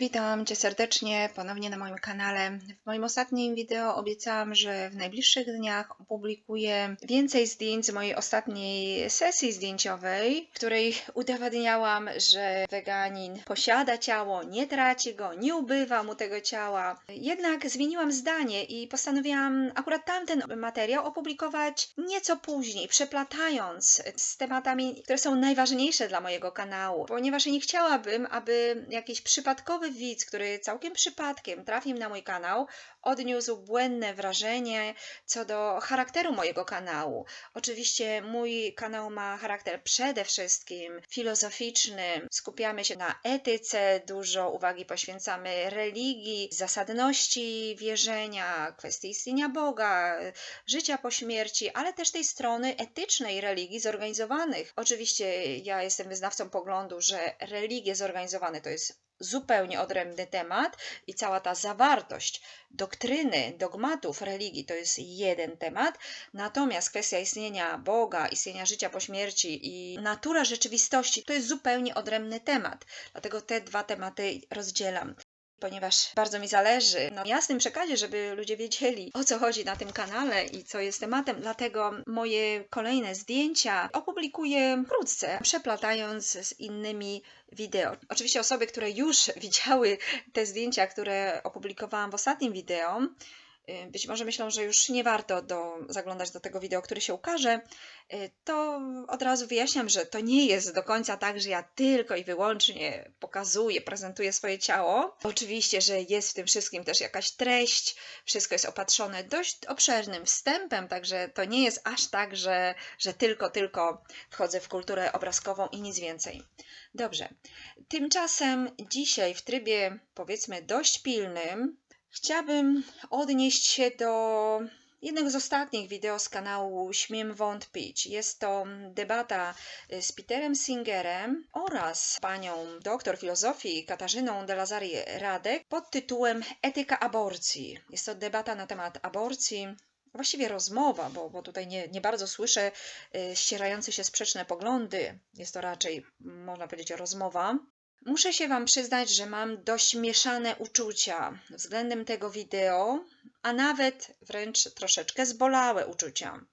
Witam Cię serdecznie ponownie na moim kanale. W moim ostatnim wideo obiecałam, że w najbliższych dniach opublikuję więcej zdjęć z mojej ostatniej sesji zdjęciowej, w której udowadniałam, że weganin posiada ciało, nie traci go, nie ubywa mu tego ciała. Jednak zmieniłam zdanie i postanowiłam akurat tamten materiał opublikować nieco później, przeplatając z tematami, które są najważniejsze dla mojego kanału, ponieważ nie chciałabym, aby jakiś przypadkowy widz, który całkiem przypadkiem trafił na mój kanał, odniósł błędne wrażenie co do charakteru mojego kanału. Oczywiście mój kanał ma charakter przede wszystkim filozoficzny. Skupiamy się na etyce, dużo uwagi poświęcamy religii, zasadności wierzenia, kwestii istnienia Boga, życia po śmierci, ale też tej strony etycznej religii zorganizowanych. Oczywiście ja jestem wyznawcą poglądu, że religie zorganizowane to jest zupełnie odrębny temat i cała ta zawartość doktryny, dogmatów religii to jest jeden temat, natomiast kwestia istnienia Boga, istnienia życia po śmierci i natura rzeczywistości to jest zupełnie odrębny temat. Dlatego te dwa tematy rozdzielam ponieważ bardzo mi zależy na jasnym przekazie, żeby ludzie wiedzieli o co chodzi na tym kanale i co jest tematem. Dlatego moje kolejne zdjęcia opublikuję wkrótce, przeplatając z innymi wideo. Oczywiście osoby, które już widziały te zdjęcia, które opublikowałam w ostatnim wideo, być może myślą, że już nie warto do, zaglądać do tego wideo, które się ukaże, y, to od razu wyjaśniam, że to nie jest do końca tak, że ja tylko i wyłącznie pokazuję, prezentuję swoje ciało. Oczywiście, że jest w tym wszystkim też jakaś treść, wszystko jest opatrzone dość obszernym wstępem, także to nie jest aż tak, że, że tylko, tylko wchodzę w kulturę obrazkową i nic więcej. Dobrze. Tymczasem dzisiaj w trybie powiedzmy dość pilnym Chciałabym odnieść się do jednego z ostatnich wideo z kanału Śmiem Wątpić. Jest to debata y, z Peterem Singerem oraz panią doktor filozofii Katarzyną de Lazari Radek pod tytułem Etyka aborcji. Jest to debata na temat aborcji, właściwie rozmowa, bo, bo tutaj nie, nie bardzo słyszę y, ścierające się sprzeczne poglądy. Jest to raczej, można powiedzieć, rozmowa. Muszę się Wam przyznać, że mam dość mieszane uczucia względem tego wideo, a nawet wręcz troszeczkę zbolałe uczucia.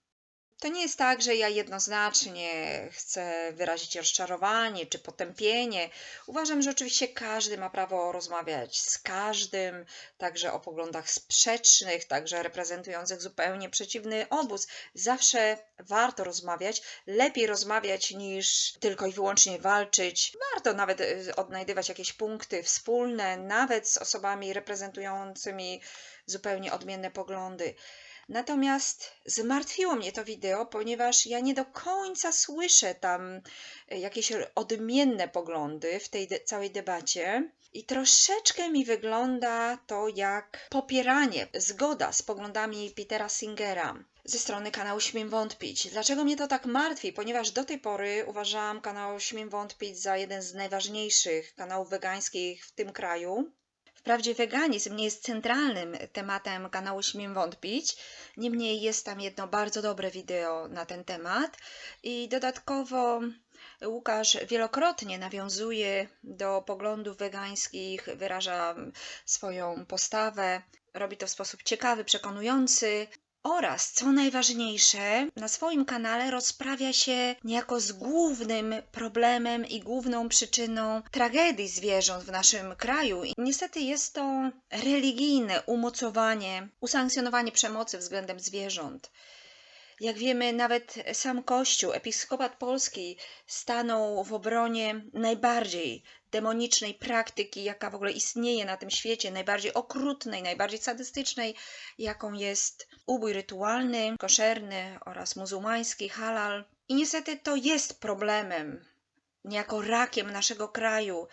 To nie jest tak, że ja jednoznacznie chcę wyrazić rozczarowanie czy potępienie. Uważam, że oczywiście każdy ma prawo rozmawiać z każdym, także o poglądach sprzecznych, także reprezentujących zupełnie przeciwny obóz. Zawsze warto rozmawiać, lepiej rozmawiać niż tylko i wyłącznie walczyć. Warto nawet y, odnajdywać jakieś punkty wspólne, nawet z osobami reprezentującymi zupełnie odmienne poglądy. Natomiast zmartwiło mnie to wideo, ponieważ ja nie do końca słyszę tam e, jakieś odmienne poglądy w tej de całej debacie. I troszeczkę mi wygląda to jak popieranie, zgoda z poglądami Petera Singera ze strony kanału Śmiem Wątpić. Dlaczego mnie to tak martwi? Ponieważ do tej pory uważałam kanał Śmiem Wątpić za jeden z najważniejszych kanałów wegańskich w tym kraju. Wprawdzie weganizm nie jest centralnym tematem kanału Śmiem Wątpić, niemniej jest tam jedno bardzo dobre wideo na ten temat i dodatkowo Łukasz wielokrotnie nawiązuje do poglądów wegańskich, wyraża swoją postawę, robi to w sposób ciekawy, przekonujący. Oraz, co najważniejsze, na swoim kanale rozprawia się niejako z głównym problemem i główną przyczyną tragedii zwierząt w naszym kraju. I niestety jest to religijne umocowanie, usankcjonowanie przemocy względem zwierząt. Jak wiemy, nawet sam Kościół, episkopat polski stanął w obronie najbardziej demonicznej praktyki, jaka w ogóle istnieje na tym świecie, najbardziej okrutnej, najbardziej sadystycznej, jaką jest ubój rytualny, koszerny oraz muzułmański, halal. I niestety to jest problemem, niejako rakiem naszego kraju,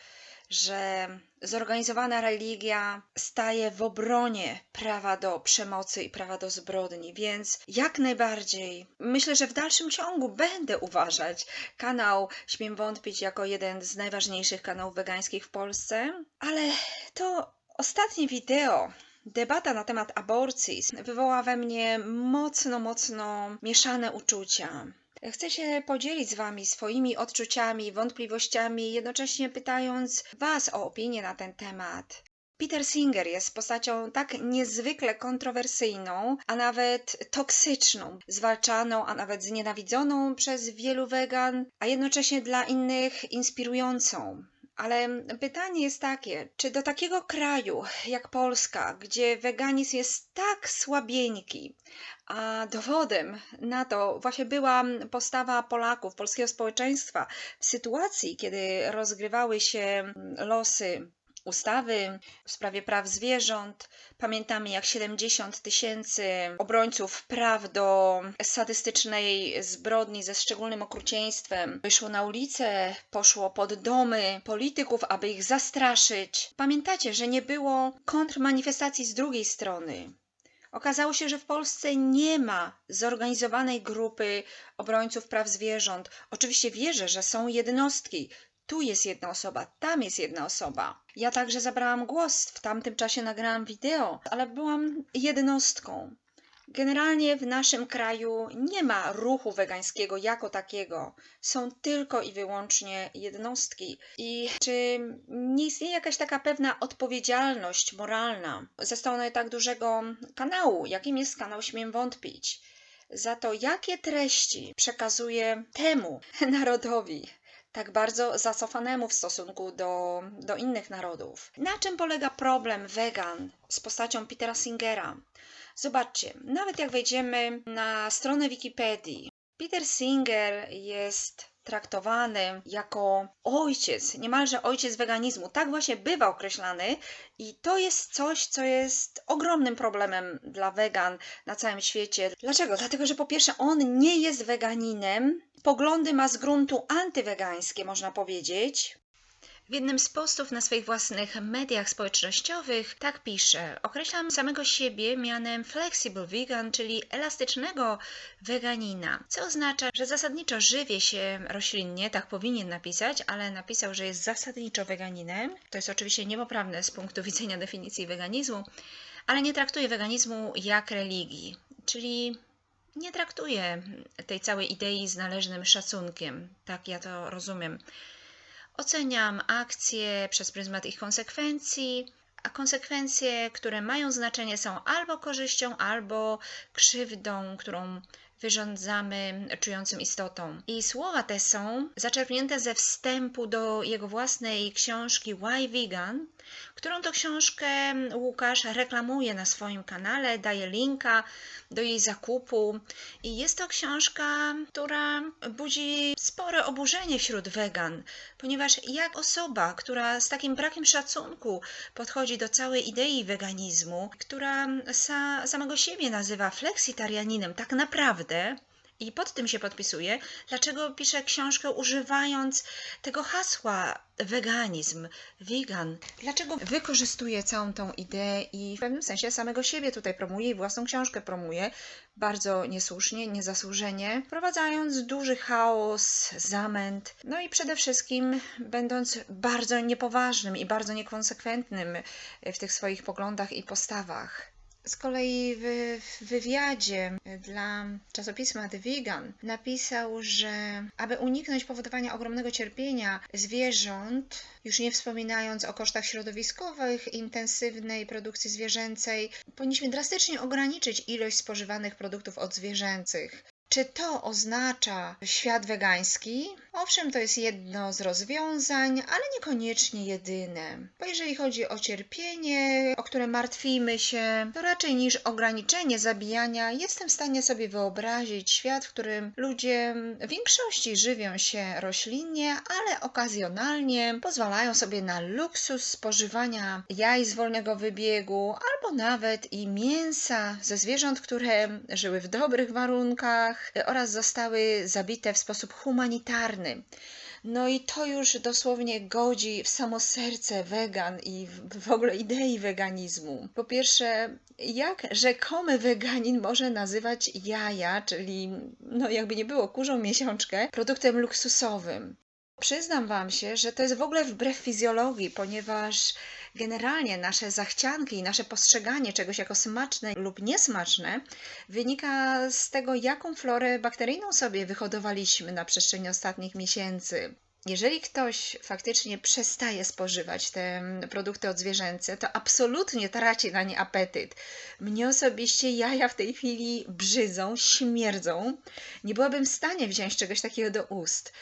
że zorganizowana religia staje w obronie prawa do przemocy i prawa do zbrodni, więc jak najbardziej myślę, że w dalszym ciągu będę uważać kanał Śmiem Wątpić jako jeden z najważniejszych kanałów wegańskich w Polsce, ale to ostatnie wideo debata na temat aborcji wywoła we mnie mocno, mocno mieszane uczucia. Chcę się podzielić z Wami swoimi odczuciami, wątpliwościami, jednocześnie pytając Was o opinię na ten temat. Peter Singer jest postacią tak niezwykle kontrowersyjną, a nawet toksyczną, zwalczaną, a nawet znienawidzoną przez wielu wegan, a jednocześnie dla innych inspirującą. Ale pytanie jest takie, czy do takiego kraju jak Polska, gdzie weganizm jest tak słabieńki, a dowodem na to właśnie była postawa Polaków, polskiego społeczeństwa w sytuacji, kiedy rozgrywały się losy ustawy w sprawie praw zwierząt. Pamiętamy, jak 70 tysięcy obrońców praw do sadystycznej zbrodni ze szczególnym okrucieństwem wyszło na ulicę, poszło pod domy polityków, aby ich zastraszyć. Pamiętacie, że nie było kontrmanifestacji z drugiej strony. Okazało się, że w Polsce nie ma zorganizowanej grupy obrońców praw zwierząt. Oczywiście wierzę, że są jednostki, tu jest jedna osoba, tam jest jedna osoba. Ja także zabrałam głos, w tamtym czasie nagrałam wideo, ale byłam jednostką. Generalnie w naszym kraju nie ma ruchu wegańskiego jako takiego. Są tylko i wyłącznie jednostki. I czy nie istnieje jakaś taka pewna odpowiedzialność moralna ze strony tak dużego kanału, jakim jest kanał Śmiem Wątpić? Za to, jakie treści przekazuje temu narodowi, tak bardzo zacofanemu w stosunku do, do innych narodów. Na czym polega problem wegan z postacią Petera Singera? Zobaczcie, nawet jak wejdziemy na stronę Wikipedii, Peter Singer jest traktowany jako ojciec, niemalże ojciec weganizmu. Tak właśnie bywa określany i to jest coś, co jest ogromnym problemem dla wegan na całym świecie. Dlaczego? Dlatego, że po pierwsze on nie jest weganinem, poglądy ma z gruntu antywegańskie, można powiedzieć. W jednym z postów na swoich własnych mediach społecznościowych tak pisze: Określam samego siebie mianem flexible vegan, czyli elastycznego weganina, co oznacza, że zasadniczo żywię się roślinnie, tak powinien napisać, ale napisał, że jest zasadniczo weganinem. To jest oczywiście niepoprawne z punktu widzenia definicji weganizmu, ale nie traktuje weganizmu jak religii, czyli nie traktuje tej całej idei z należnym szacunkiem. Tak ja to rozumiem. Oceniam akcje przez pryzmat ich konsekwencji, a konsekwencje, które mają znaczenie, są albo korzyścią, albo krzywdą, którą wyrządzamy czującym istotą. I słowa te są zaczerpnięte ze wstępu do jego własnej książki Why Vegan, którą to książkę Łukasz reklamuje na swoim kanale, daje linka do jej zakupu. I jest to książka, która budzi spore oburzenie wśród wegan, ponieważ jak osoba, która z takim brakiem szacunku podchodzi do całej idei weganizmu, która sa, samego siebie nazywa fleksitarianinem, tak naprawdę i pod tym się podpisuje, dlaczego pisze książkę używając tego hasła weganizm, vegan. Dlaczego wykorzystuje całą tą ideę i w pewnym sensie samego siebie tutaj promuje i własną książkę promuje, bardzo niesłusznie, niezasłużenie, wprowadzając duży chaos, zamęt, no i przede wszystkim będąc bardzo niepoważnym i bardzo niekonsekwentnym w tych swoich poglądach i postawach. Z kolei w, wywiadzie dla czasopisma The Vegan napisał, że aby uniknąć powodowania ogromnego cierpienia zwierząt, już nie wspominając o kosztach środowiskowych intensywnej produkcji zwierzęcej, powinniśmy drastycznie ograniczyć ilość spożywanych produktów odzwierzęcych. Czy to oznacza świat wegański? Owszem, to jest jedno z rozwiązań, ale niekoniecznie jedyne. Bo jeżeli chodzi o cierpienie, o które martwimy się, to raczej niż ograniczenie zabijania, jestem w stanie sobie wyobrazić świat, w którym ludzie w większości żywią się roślinnie, ale okazjonalnie pozwalają sobie na luksus spożywania jaj z wolnego wybiegu, albo nawet i mięsa ze zwierząt, które żyły w dobrych warunkach oraz zostały zabite w sposób humanitarny. No i to już dosłownie godzi w samo serce wegan i w ogóle idei weganizmu. Po pierwsze, jak rzekomy weganin może nazywać jaja, czyli no jakby nie było kurzą miesiączkę, produktem luksusowym? Przyznam Wam się, że to jest w ogóle wbrew fizjologii, ponieważ generalnie nasze zachcianki i nasze postrzeganie czegoś jako smaczne lub niesmaczne wynika z tego, jaką florę bakteryjną sobie wyhodowaliśmy na przestrzeni ostatnich miesięcy. Jeżeli ktoś faktycznie przestaje spożywać te produkty odzwierzęce, to absolutnie traci na nie apetyt. Mnie osobiście jaja w tej chwili brzydzą, śmierdzą. Nie byłabym w stanie wziąć czegoś takiego do ust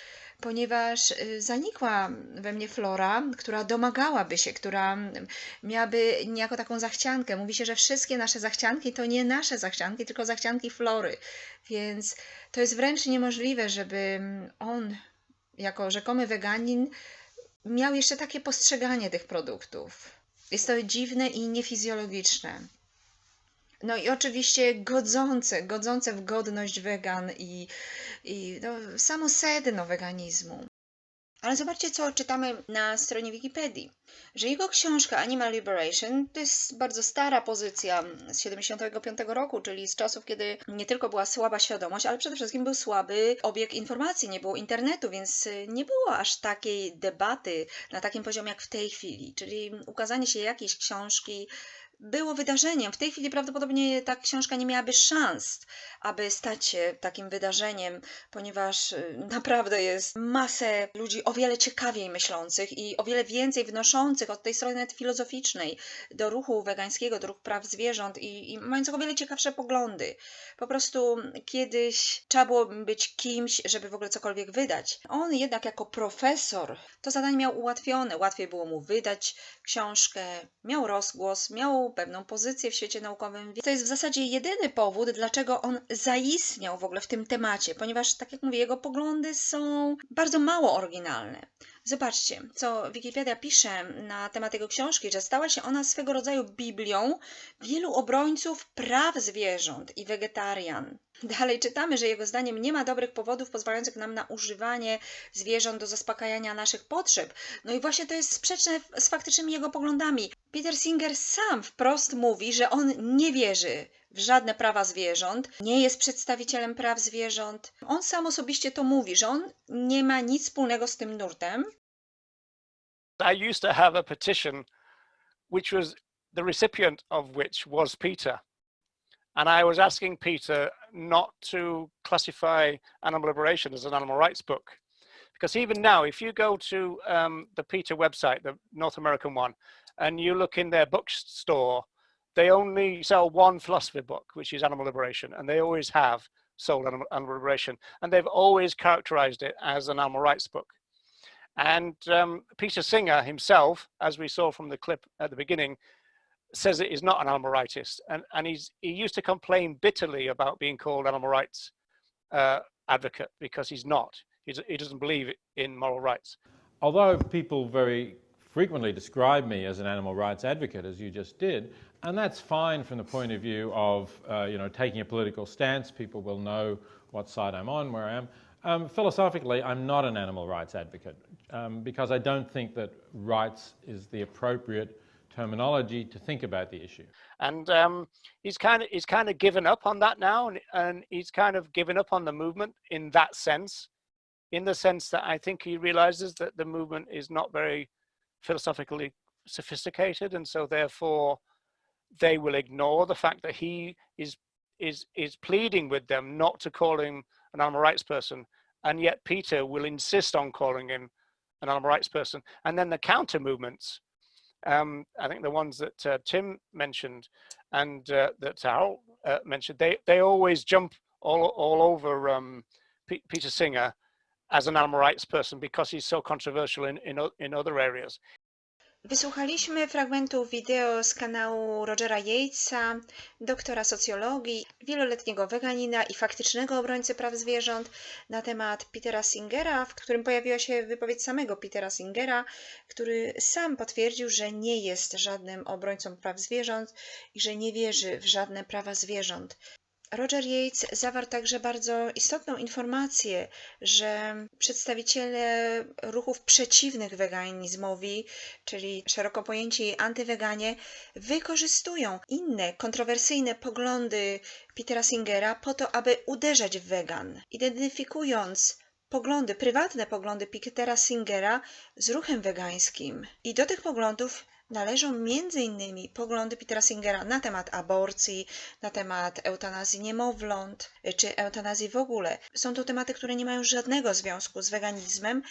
ponieważ y, zanikła we mnie flora, która domagałaby się, która miałaby niejako taką zachciankę. Mówi się, że wszystkie nasze zachcianki to nie nasze zachcianki, tylko zachcianki flory. Więc to jest wręcz niemożliwe, żeby on, jako rzekomy weganin, miał jeszcze takie postrzeganie tych produktów. Jest to dziwne i niefizjologiczne. No i oczywiście godzące, godzące w godność wegan i, i no, samo sedno weganizmu. Ale zobaczcie, co czytamy na stronie Wikipedii, że jego książka Animal Liberation to jest bardzo stara pozycja z 75 roku, czyli z czasów, kiedy nie tylko była słaba świadomość, ale przede wszystkim był słaby obieg informacji, nie było internetu, więc nie było aż takiej debaty na takim poziomie jak w tej chwili. Czyli ukazanie się jakiejś książki było wydarzeniem. W tej chwili prawdopodobnie ta książka nie miałaby szans, aby stać się takim wydarzeniem, ponieważ y, naprawdę jest masę ludzi o wiele ciekawiej myślących i o wiele więcej wnoszących od tej strony filozoficznej do ruchu wegańskiego, do ruchu praw zwierząt i, i mających o wiele ciekawsze poglądy. Po prostu kiedyś trzeba było być kimś, żeby w ogóle cokolwiek wydać. On jednak jako profesor to zadanie miał ułatwione. Łatwiej było mu wydać książkę, miał rozgłos, miał pewną pozycję w świecie naukowym. To jest w zasadzie jedyny powód, dlaczego on zaistniał w ogóle w tym temacie, ponieważ, tak jak mówię, jego poglądy są bardzo mało oryginalne. Zobaczcie, co Wikipedia pisze na temat jego książki, że stała się ona swego rodzaju Biblią wielu obrońców praw zwierząt i wegetarian. Dalej czytamy, że jego zdaniem nie ma dobrych powodów pozwalających nam na używanie zwierząt do zaspokajania naszych potrzeb. No i właśnie to jest sprzeczne z faktycznymi jego poglądami. Peter Singer sam wprost mówi, że on nie wierzy w żadne prawa zwierząt, nie jest przedstawicielem praw zwierząt. On sam osobiście to mówi, że on nie ma nic wspólnego z tym nurtem. I used to have a petition which was the recipient of which was Peter. And I was asking Peter not to classify Animal Liberation as an animal rights book. Because even now, if you go to um, the Peter website, the North American one, and you look in their bookstore, they only sell one philosophy book, which is Animal Liberation, and they always have sold Animal, animal Liberation, and they've always characterized it as an animal rights book. And um, Peter Singer himself, as we saw from the clip at the beginning, says it is not an animal rightist, and and he's he used to complain bitterly about being called animal rights uh, advocate because he's not. He's, he doesn't believe in moral rights. Although people very frequently describe me as an animal rights advocate, as you just did, and that's fine from the point of view of uh, you know taking a political stance. People will know what side I'm on, where I am. Um, philosophically, I'm not an animal rights advocate um, because I don't think that rights is the appropriate terminology to think about the issue. And um, he's kind of he's kind of given up on that now, and, and he's kind of given up on the movement in that sense, in the sense that I think he realizes that the movement is not very philosophically sophisticated, and so therefore they will ignore the fact that he is is is pleading with them not to call him an animal rights person, and yet Peter will insist on calling him an animal rights person, and then the counter movements um, I think the ones that uh, Tim mentioned and uh, that Harold uh, mentioned, they, they always jump all, all over um, P- Peter Singer as an animal rights person because he's so controversial in, in, in other areas. Wysłuchaliśmy fragmentu wideo z kanału Rogera Yatesa, doktora socjologii, wieloletniego weganina i faktycznego obrońcy praw zwierząt na temat Petera Singera, w którym pojawiła się wypowiedź samego Petera Singera, który sam potwierdził, że nie jest żadnym obrońcą praw zwierząt i że nie wierzy w żadne prawa zwierząt. Roger Yates zawarł także bardzo istotną informację, że przedstawiciele ruchów przeciwnych weganizmowi, czyli szeroko pojęci antyweganie, wykorzystują inne kontrowersyjne poglądy Petera Singera po to, aby uderzać w wegan, identyfikując poglądy, prywatne poglądy Petera Singera z ruchem wegańskim. I do tych poglądów należą m.in. poglądy Petera Singera na temat aborcji, na temat eutanazji niemowląt czy eutanazji w ogóle. Są to tematy, które nie mają żadnego związku z weganizmem,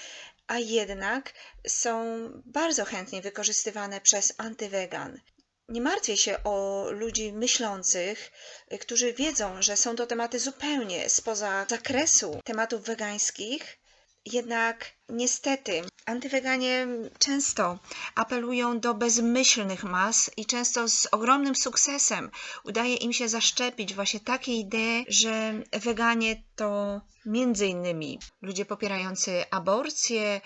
a jednak są bardzo chętnie wykorzystywane przez antywegan. Nie martwię się o ludzi myślących, y, którzy wiedzą, że są to tematy zupełnie spoza zakresu tematów wegańskich. Jednak niestety antyweganie często apelują do bezmyślnych mas i często z ogromnym sukcesem udaje im się zaszczepić właśnie takie idee, że weganie to między innymi ludzie popierający aborcję,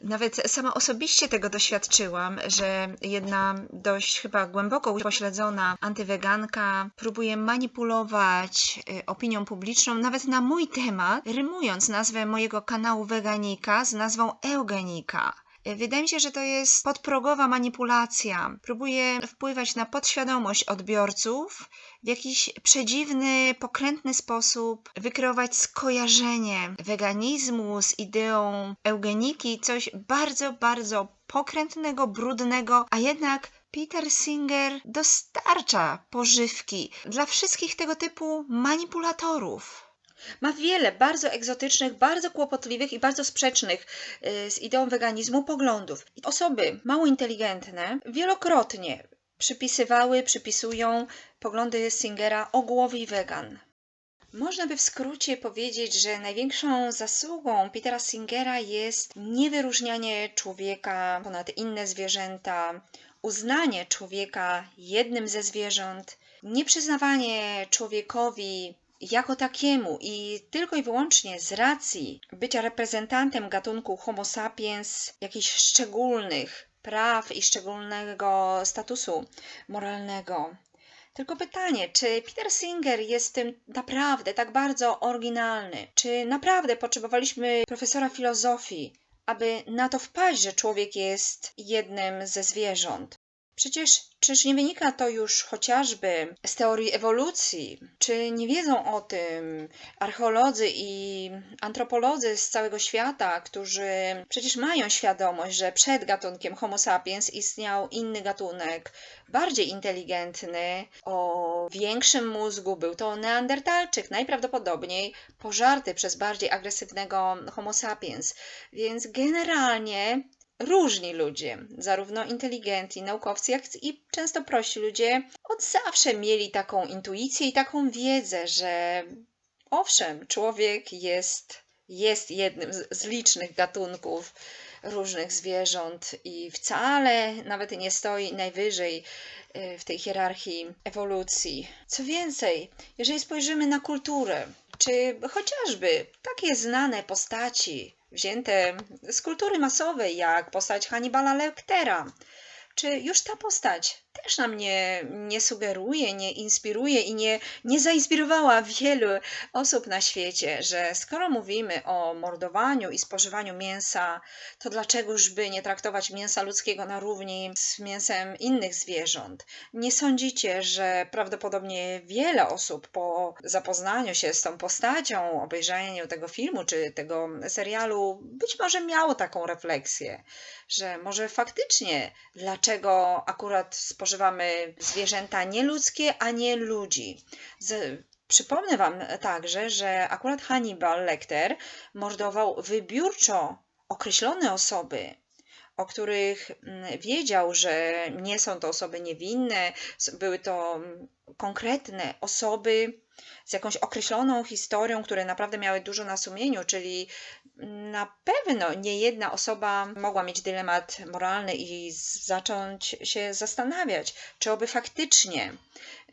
nawet sama osobiście tego doświadczyłam, że jedna dość chyba głęboko upośledzona antyweganka próbuje manipulować y, opinią publiczną nawet na mój temat, rymując nazwę mojego kanału Weganika z nazwą Eugenika. Wydaje mi się, że to jest podprogowa manipulacja. Próbuje wpływać na podświadomość odbiorców, w jakiś przedziwny, pokrętny sposób wykreować skojarzenie weganizmu z ideą eugeniki, coś bardzo, bardzo pokrętnego, brudnego, a jednak Peter Singer dostarcza pożywki dla wszystkich tego typu manipulatorów. Ma wiele bardzo egzotycznych, bardzo kłopotliwych i bardzo sprzecznych y, z ideą weganizmu poglądów. Osoby mało inteligentne wielokrotnie przypisywały, przypisują poglądy Singera o głowie wegan. Można by w skrócie powiedzieć, że największą zasługą Petera Singera jest niewyróżnianie człowieka ponad inne zwierzęta, uznanie człowieka jednym ze zwierząt, nieprzyznawanie człowiekowi jako takiemu i tylko i wyłącznie z racji bycia reprezentantem gatunku Homo sapiens jakichś szczególnych praw i szczególnego statusu moralnego. Tylko pytanie, czy Peter Singer jest tym naprawdę tak bardzo oryginalny? Czy naprawdę potrzebowaliśmy profesora filozofii, aby na to wpaść, że człowiek jest jednym ze zwierząt? Przecież czyż nie wynika to już chociażby z teorii ewolucji? Czy nie wiedzą o tym archeolodzy i antropolodzy z całego świata, którzy przecież mają świadomość, że przed gatunkiem Homo sapiens istniał inny gatunek, bardziej inteligentny, o większym mózgu, był to neandertalczyk, najprawdopodobniej pożarty przez bardziej agresywnego Homo sapiens. Więc generalnie różni ludzie, zarówno inteligentni, naukowcy, jak i często prości ludzie, od zawsze mieli taką intuicję i taką wiedzę, że owszem, człowiek jest, jest jednym z, z licznych gatunków różnych zwierząt i wcale nawet nie stoi najwyżej y, w tej hierarchii ewolucji. Co więcej, jeżeli spojrzymy na kulturę, czy chociażby takie znane postaci, wzięte z kultury masowej, jak postać Hannibala Lectera. Czy już ta postać też nam nie, nie sugeruje, nie inspiruje i nie, nie zainspirowała wielu osób na świecie, że skoro mówimy o mordowaniu i spożywaniu mięsa, to dlaczegoż by nie traktować mięsa ludzkiego na równi z mięsem innych zwierząt? Nie sądzicie, że prawdopodobnie wiele osób po zapoznaniu się z tą postacią, obejrzeniu tego filmu czy tego serialu, być może miało taką refleksję, że może faktycznie dlaczego akurat spożywamy zwierzęta nieludzkie, a nie ludzi. Z, przypomnę Wam także, że akurat Hannibal Lecter mordował wybiórczo określone osoby, o których mm, wiedział, że nie są to osoby niewinne, były to mm, konkretne osoby z jakąś określoną historią, które naprawdę miały dużo na sumieniu, czyli na pewno nie jedna osoba mogła mieć dylemat moralny i zacząć się zastanawiać, czy oby faktycznie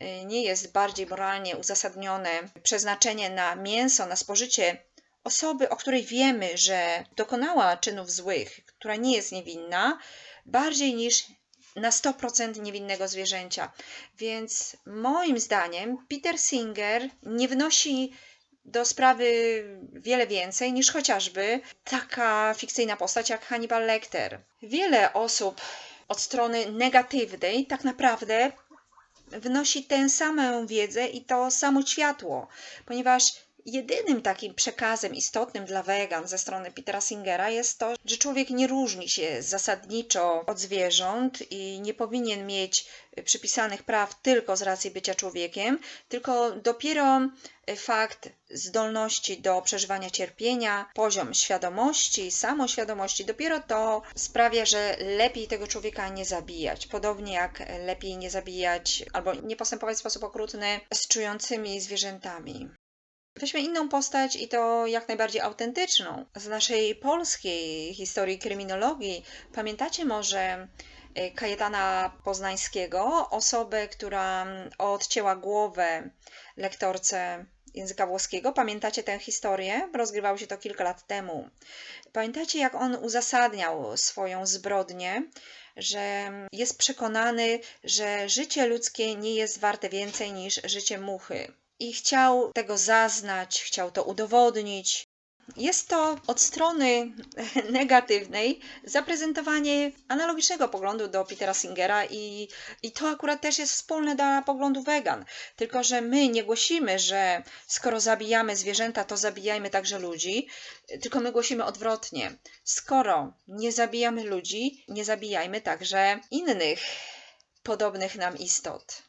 y, nie jest bardziej moralnie uzasadnione przeznaczenie na mięso, na spożycie osoby, o której wiemy, że dokonała czynów złych, która nie jest niewinna, bardziej niż na 100% niewinnego zwierzęcia. Więc moim zdaniem Peter Singer nie wnosi do sprawy wiele więcej niż chociażby taka fikcyjna postać jak Hannibal Lecter. Wiele osób od strony negatywnej tak naprawdę wnosi tę samą wiedzę i to samo światło, ponieważ Jedynym takim przekazem istotnym dla wegan ze strony Petera Singera jest to, że człowiek nie różni się zasadniczo od zwierząt i nie powinien mieć przypisanych praw tylko z racji bycia człowiekiem, tylko dopiero fakt zdolności do przeżywania cierpienia, poziom świadomości, samoświadomości, dopiero to sprawia, że lepiej tego człowieka nie zabijać. Podobnie jak lepiej nie zabijać albo nie postępować w sposób okrutny z czującymi zwierzętami. Weźmy inną postać i to jak najbardziej autentyczną z naszej polskiej historii kryminologii. Pamiętacie może y, Kajetana Poznańskiego, osobę, która odcięła głowę lektorce języka włoskiego. Pamiętacie tę historię? Rozgrywało się to kilka lat temu. Pamiętacie, jak on uzasadniał swoją zbrodnię, że jest przekonany, że życie ludzkie nie jest warte więcej niż życie muchy. I chciał tego zaznać, chciał to udowodnić. Jest to od strony negatywnej zaprezentowanie analogicznego poglądu do Petera Singera i, i to akurat też jest wspólne dla poglądu wegan. Tylko, że my nie głosimy, że skoro zabijamy zwierzęta, to zabijajmy także ludzi, tylko my głosimy odwrotnie. Skoro nie zabijamy ludzi, nie zabijajmy także innych podobnych nam istot.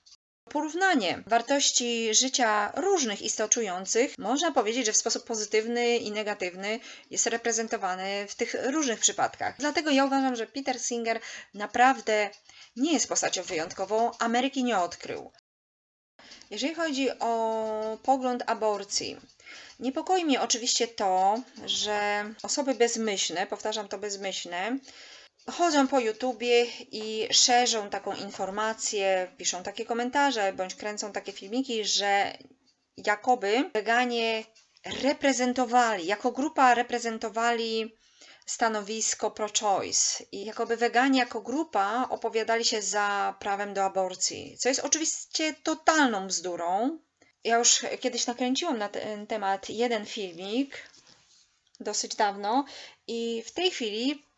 Porównanie wartości życia różnych istot czujących można powiedzieć, że w sposób pozytywny i negatywny jest reprezentowany w tych różnych przypadkach. Dlatego ja uważam, że Peter Singer naprawdę nie jest postacią wyjątkową, Ameryki nie odkrył. Jeżeli chodzi o pogląd aborcji, niepokoi mnie oczywiście to, że osoby bezmyślne, powtarzam to bezmyślne, chodzą po YouTubie i szerzą taką informację, piszą takie komentarze bądź kręcą takie filmiki, że jakoby weganie reprezentowali, jako grupa reprezentowali stanowisko pro-choice i jakoby weganie jako grupa opowiadali się za prawem do aborcji, co jest oczywiście totalną bzdurą. Ja już kiedyś nakręciłam na ten temat jeden filmik dosyć dawno i w tej chwili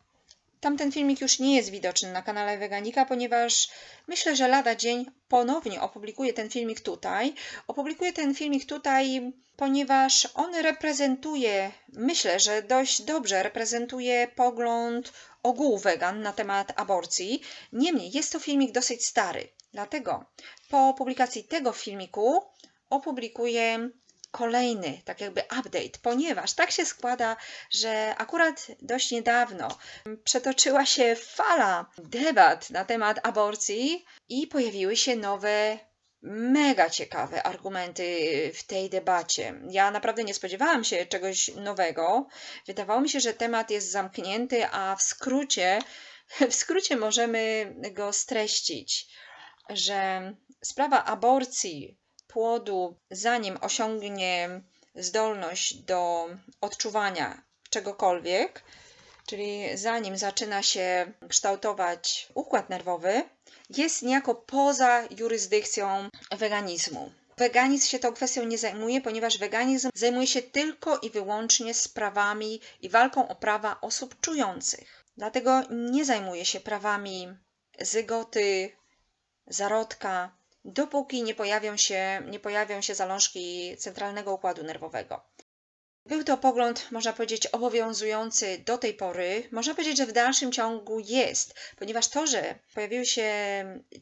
Tamten filmik już nie jest widoczny na kanale Weganika, ponieważ myślę, że lada dzień ponownie opublikuję ten filmik tutaj. Opublikuję ten filmik tutaj, ponieważ on reprezentuje, myślę, że dość dobrze reprezentuje pogląd ogółu wegan na temat aborcji. Niemniej jest to filmik dosyć stary, dlatego po publikacji tego filmiku opublikuję kolejny, tak jakby update, ponieważ tak się składa, że akurat dość niedawno przetoczyła się fala debat na temat aborcji i pojawiły się nowe mega ciekawe argumenty w tej debacie. Ja naprawdę nie spodziewałam się czegoś nowego. Wydawało mi się, że temat jest zamknięty, a w skrócie, w skrócie możemy go streścić, że sprawa aborcji płodu, zanim osiągnie zdolność do odczuwania czegokolwiek, czyli zanim zaczyna się kształtować układ nerwowy, jest niejako poza jurysdykcją weganizmu. Weganizm się tą kwestią nie zajmuje, ponieważ weganizm zajmuje się tylko i wyłącznie sprawami i walką o prawa osób czujących. Dlatego nie zajmuje się prawami zygoty, zarodka, dopóki nie pojawią się, nie pojawią się zalążki centralnego układu nerwowego. Był to pogląd, można powiedzieć, obowiązujący do tej pory. Można powiedzieć, że w dalszym ciągu jest, ponieważ to, że pojawiły się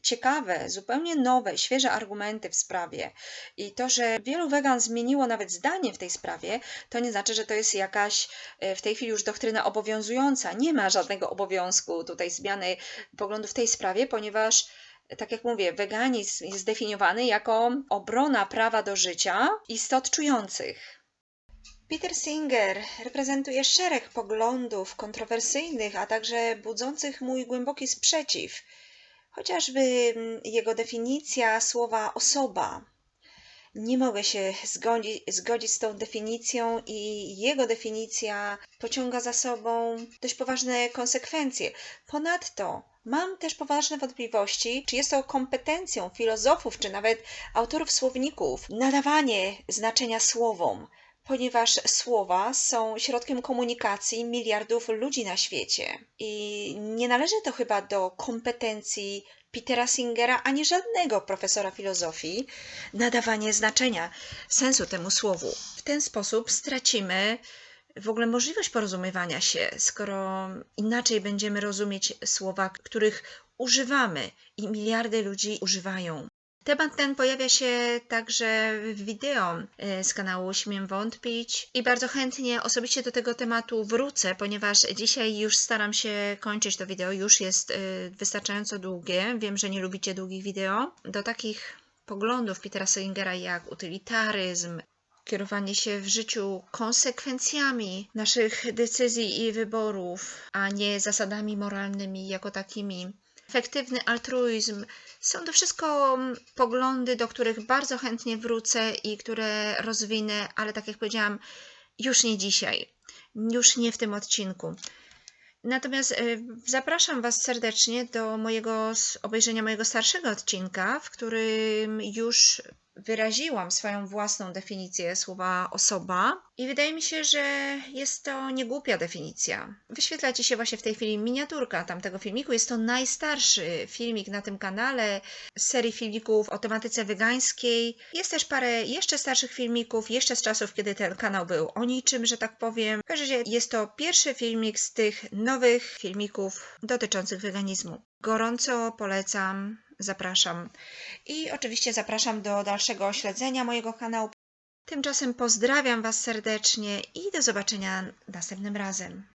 ciekawe, zupełnie nowe, świeże argumenty w sprawie i to, że wielu wegan zmieniło nawet zdanie w tej sprawie, to nie znaczy, że to jest jakaś e, w tej chwili już doktryna obowiązująca. Nie ma żadnego obowiązku tutaj zmiany poglądu w tej sprawie, ponieważ tak jak mówię, weganizm jest zdefiniowany jako obrona prawa do życia istot czujących. Peter Singer reprezentuje szereg poglądów kontrowersyjnych, a także budzących mój głęboki sprzeciw. Chociażby mm, jego definicja słowa osoba. Nie mogę się zgodzić, zgodzić z tą definicją, i jego definicja pociąga za sobą dość poważne konsekwencje. Ponadto Mam też poważne wątpliwości, czy jest to kompetencją filozofów, czy nawet autorów słowników nadawanie znaczenia słowom, ponieważ słowa są środkiem komunikacji miliardów ludzi na świecie. I nie należy to chyba do kompetencji Petera Singera ani żadnego profesora filozofii nadawanie znaczenia, sensu temu słowu. W ten sposób stracimy w ogóle możliwość porozumiewania się, skoro inaczej będziemy rozumieć słowa, których używamy i miliardy ludzi używają. Temat ten pojawia się także w wideo e, z kanału Śmiem Wątpić i bardzo chętnie osobiście do tego tematu wrócę, ponieważ dzisiaj już staram się kończyć to wideo, już jest e, wystarczająco długie. Wiem, że nie lubicie długich wideo. Do takich poglądów Petera Singera jak utylitaryzm, kierowanie się w życiu konsekwencjami naszych decyzji i wyborów, a nie zasadami moralnymi jako takimi. Efektywny altruizm są to wszystko mm, poglądy, do których bardzo chętnie wrócę i które rozwinę, ale tak jak powiedziałam, już nie dzisiaj, już nie w tym odcinku. Natomiast y, zapraszam Was serdecznie do mojego obejrzenia mojego starszego odcinka, w którym już wyraziłam swoją własną definicję słowa osoba i wydaje mi się, że jest to niegłupia definicja. Wyświetla Ci się właśnie w tej chwili miniaturka tamtego filmiku. Jest to najstarszy filmik na tym kanale z serii filmików o tematyce wegańskiej. Jest też parę jeszcze starszych filmików, jeszcze z czasów, kiedy ten kanał był o niczym, że tak powiem. W każdym razie jest to pierwszy filmik z tych nowych filmików dotyczących weganizmu. Gorąco polecam, zapraszam. I oczywiście zapraszam do dalszego śledzenia mojego kanału. Tymczasem pozdrawiam Was serdecznie i do zobaczenia następnym razem.